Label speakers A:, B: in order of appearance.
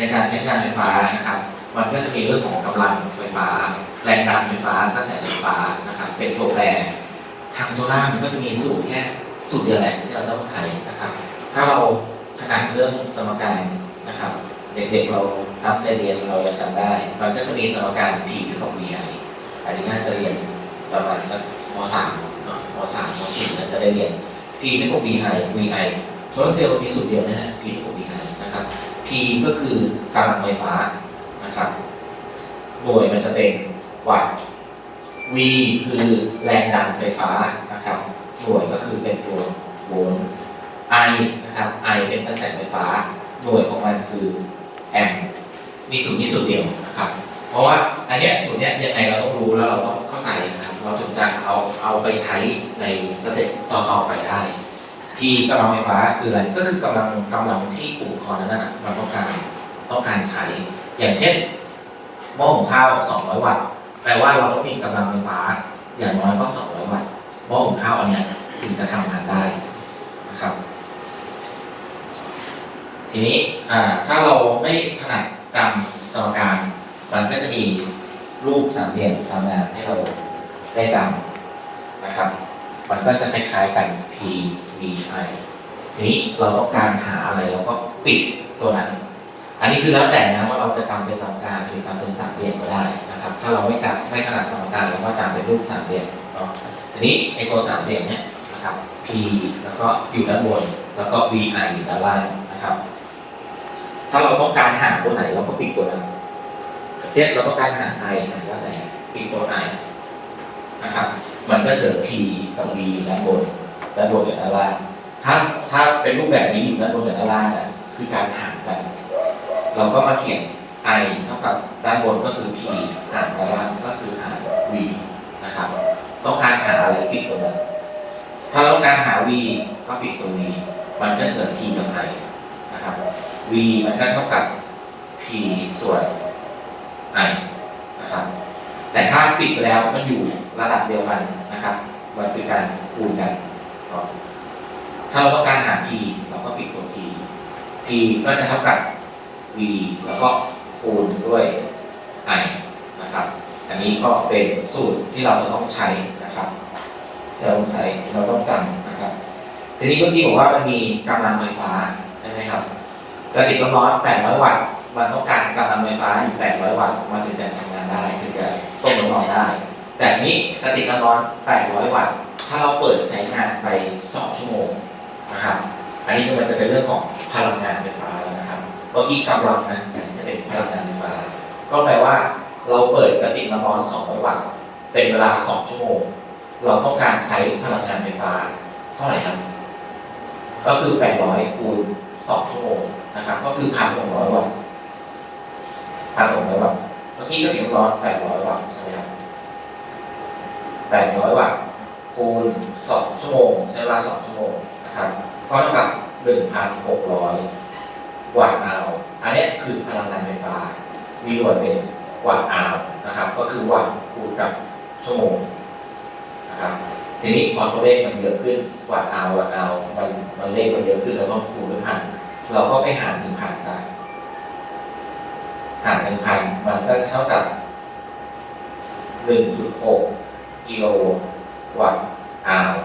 A: ในการใช้งานไฟฟ้านะครับ มันก็จะมีเรื่องของกำลังไฟฟ้า แรงดันไฟฟ้ากระแสไฟฟ้านะครับ เป็นตัวแปรทางโซล่ามันก็จะมีสูตรแค่สูตรเดียวแหละที่เราต้องใช้นะครับ ถ้าเราถนัดเรื่องสมการนะครับ เด็กๆเราตั้งใจเรียนเราจะจำได้ มันก็จะมีสมการ P เท่ากับ VI อันนี้น่าจะเรียนประมาณสักม .3 เนาะม .3 ม .4 น่าจะได้เรียน P เท่ากับ VI VI โซลาร์เซลล์มีสูตรเดียวนะฮะ P เท่ากับ VI P ก็คือกำลังไฟฟ้านะครับ หน่วยมันจะเป็นวัตต์ V คือแรงดันไฟฟ้านะครับ หน่วยก็คือเป็นตัวโวลต์ I นะครับ I เป็นกระแสไฟฟ้า หน่วยของมันคือแอมป์มีสูตรนี้สูตรเดียวนะครับ เพราะว่าอันเนี้ยสูตรเนี้ยยังไงเราต้องรู้แล้วเราต้องเข้าใจนะครับ เราถึงจะเอาเอาไปใช้ในสเต็ปต่อๆไปได้ P กำลังไฟฟ้าคืออะไร ก็คือกำลังกำลังที่อุปกรณ์นั้นนะมันต้องการต้องการใช้ อย่างเช่นหม้อหุงข้าว 200 วัตต์ แปลว่าเราต้องมีกำลังไฟฟ้า อย่างน้อยก็ 200 วัตต์หม้อหุงข้าวอันเนี้ยถึงจะทำงานได้นะครับ ทีนี้อ่าถ้าเราไม่ถนัดกรรมสมการ มันก็จะมีรูปสามเหลี่ยมทำงานให้เราได้จำนะครับ มันก็จะคล้ายๆกัน P V I ทีนี้เราต้องการหาอะไรเราก็ปิดตัวนั้น อันนี้คือแล้วแต่นะว่าเราจะจำเป็นสมการหรือจำเป็นสามเหลี่ยมก็ได้นะครับ ถ้าเราไม่จำไม่ถนัดสมการเราก็จำเป็นรูปสามเหลี่ยมเนาะทีนี้ไอ้ตัวสามเหลี่ยมเนี่ยนะครับ P แล้วก็อยู่ด้านบน แล้วก็ V I อยู่ด้านล่างนะครับ ถ้าเราต้องการหาตัวไหนเราก็ปิดตัวนั้นเช่นเราต้องการหา I หากระแสปิดตัว I นะครับ มันก็เกิด P กับ V ด้านบน ด้านบนกับด้านล่างถ้าถ้าเป็นรูปแบบนี้อยู่ด้านบนกับด้านล่างอะคือการหารกัน เราก็มาเขียน I เท่ากับด้านบนก็คือ P หารด้านล่างก็คือหาร V นะครับ ต้องการหาอะไรปิดตัวนั้นถ้าเราต้องการหา V ก็ปิดตัว V มันก็เกิด P กับ I นะครับ V มันก็เท่ากับ P ส่วน I นะครับ แต่ถ้าปิดไปแล้วมันอยู่ระดับเดียวกันนะครับ มันคือการคูณกัน ถ้าเราต้องการหา P เราก็ปิดตัว P P ก็จะเท่ากับ V แล้วก็คูณด้วย I นะครับ อันนี้ก็เป็นสูตรที่เราจะต้องใช้นะครับเราต้องใช้เราต้องจำนะครับทีนี้เมื่อกี้บอกว่ามันมีกำลังไฟฟ้าใช่ไหมครับกระติกน้ำร้อน800 วัตต์มันต้องการกำลังไฟฟ้าอยู่800 วัตต์มันถึงจะทำงานได้ถึงจะต้มน้ำร้อนได้ แต่นี้กระติกน้ำร้อน800 วัตต์ ถ้าเราเปิดใช้งานไป 2 ชั่วโมงนะครับ อันนี้มันจะเป็นเรื่องของพลังงานไฟฟ้าแล้วนะครับเมื่อกี้กำลังนะอันนี้จะเป็นพลังงานไฟฟ้า ก็แปลว่าเราเปิดกระติกน้ำร้อน2วัตต์เป็นเวลา 2 ชั่วโมง เราต้องการใช้พลังงานไฟฟ้าเท่าไหร่ครับ ก็คือ 800 คูณ 2 ชั่วโมงนะครับ ก็คือ 1,600 วัตต์1,600 วัตต์เมื่อกี้ก็ถึงร้อน 800 วัตต์ใช่ไหมครับ800 วัตต์ คูณ 2 ชั่วโมงใช้เวลา 2 ชั่วโมงนะครับก็เท่ากับ 1,600 วัตต์อาวอันนี้คือพลังงานไฟฟ้า มีหน่วยเป็นวัตต์อาวนะครับ ก็คือวัตต์คูณกับชั่วโมงนะครับทีนี้พอตัวเลขมันเยอะขึ้นวัตต์อาววัตต์อาวมันมันเลขมันเยอะขึ้นเราต้องคูณด้วยพันเราก็ไปหารหนึ่งพันจากหารหนึ่งพันมันก็เท่ากับหนึ่งจุดหกกิโลวัตต์ how